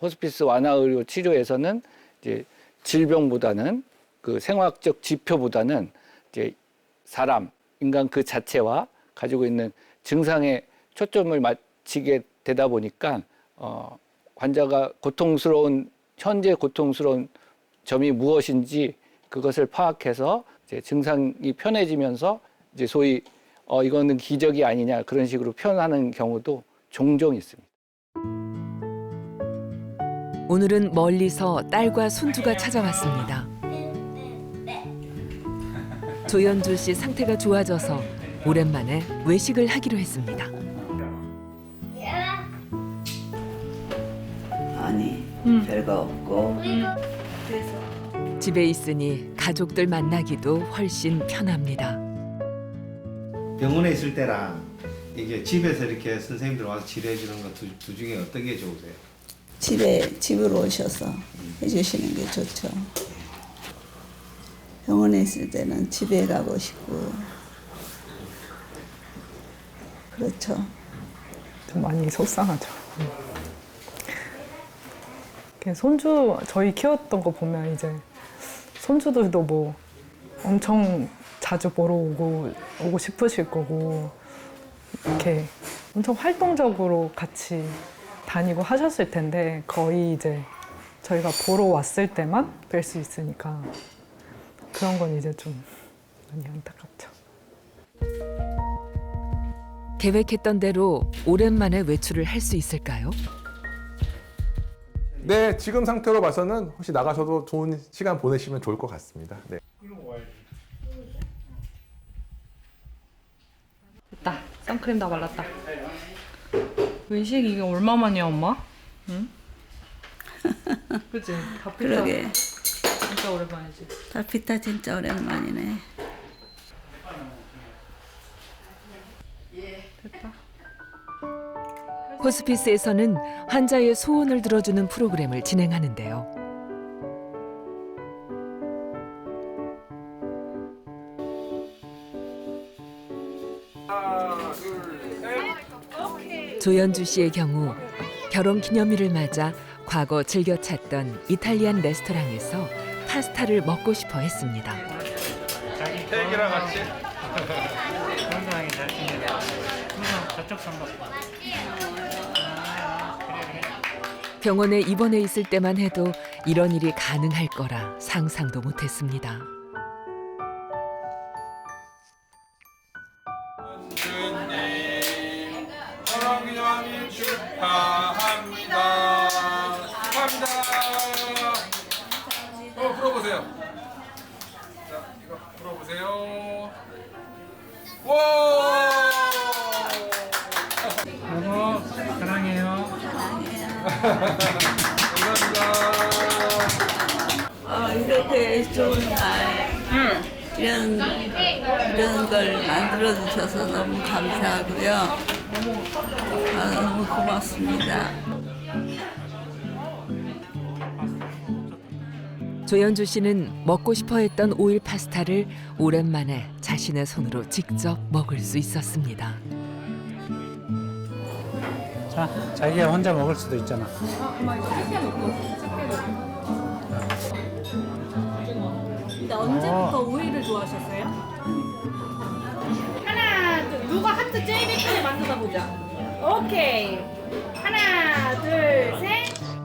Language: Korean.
호스피스 완화 의료 치료에서는 이제 질병보다는 그 생화학적 지표보다는 이제 사람 인간 그 자체와 가지고 있는 증상에 초점을 맞추게 되다 보니까 어 환자가 고통스러운 현재 고통스러운 점이 무엇인지 그것을 파악해서 이제 증상이 편해지면서 이제 소위 어 이거는 기적이 아니냐 그런 식으로 표현하는 경우도 종종 있습니다. 오늘은 멀리서 딸과 손주가 찾아왔습니다. 조연주 씨 상태가 좋아져서 오랜만에 외식을 하기로 했습니다. 아니 별거 없고 집에 있으니 가족들 만나기도 훨씬 편합니다. 병원에 있을 때랑 이게 집에서 이렇게 선생님들 와서 치료해 주는 것두 중에 어떤 게 좋으세요? 집에 집으로 오셔서 해주시는 게 좋죠. 병원에 있을 때는 집에 가고 싶고 그렇죠. 좀 많이 속상하죠. 손주 저희 키웠던 거 보면 이제 손주들도 뭐 엄청 자주 보러 오고 오고 싶으실 거고 이렇게 엄청 활동적으로 같이 다니고 하셨을 텐데 거의 이제 저희가 보러 왔을 때만 뵐 수 있으니까 그런 건 이제 좀 많이 안타깝죠. 계획했던 대로 오랜만에 외출을 할 수 있을까요? 네, 지금 상태로 봐서는 혹시 나가셔도 좋은 시간 보내시면 좋을 것 같습니다. 네. 됐다. 선크림 다 발랐다. 외식 이게 얼마만이야, 엄마? 응? 그치? 다 그러게 진짜 오랜만이지. 달피타 진짜 오랜만이네. 호스피스에서는 환자의 소원을 들어주는 프로그램을 진행하는데요. 조연주 씨의 경우 결혼 기념일을 맞아 과거 즐겨 찾던 이탈리안 레스토랑에서 파스타를 먹고 싶어 했습니다. 건강하게 잘 지내라. 우선 저쪽 선거. 병원에 입원해 있을 때만 해도 이런 일이 가능할 거라 상상도 못했습니다. 축하합니다. 축하합니다. 어, 풀어보세요. 자, 이거 풀어보세요. 와! 여보, 사랑해요. 감사합니다. 아 이렇게 좋은 날 이런 이런 걸 만들어 주셔서 너무 감사하고요. 아, 너무 고맙습니다. 조연주 씨는 먹고 싶어 했던 오일 파스타를 오랜만에 자신의 손으로 직접 먹을 수 있었습니다. 자, 자기가 혼자 먹을 수도 있잖아. 근데 언제부터 오이를 좋아하셨어요? 누가 하트 제일 예쁘게 만들어 보자. 오케이. 하나, 둘, 셋.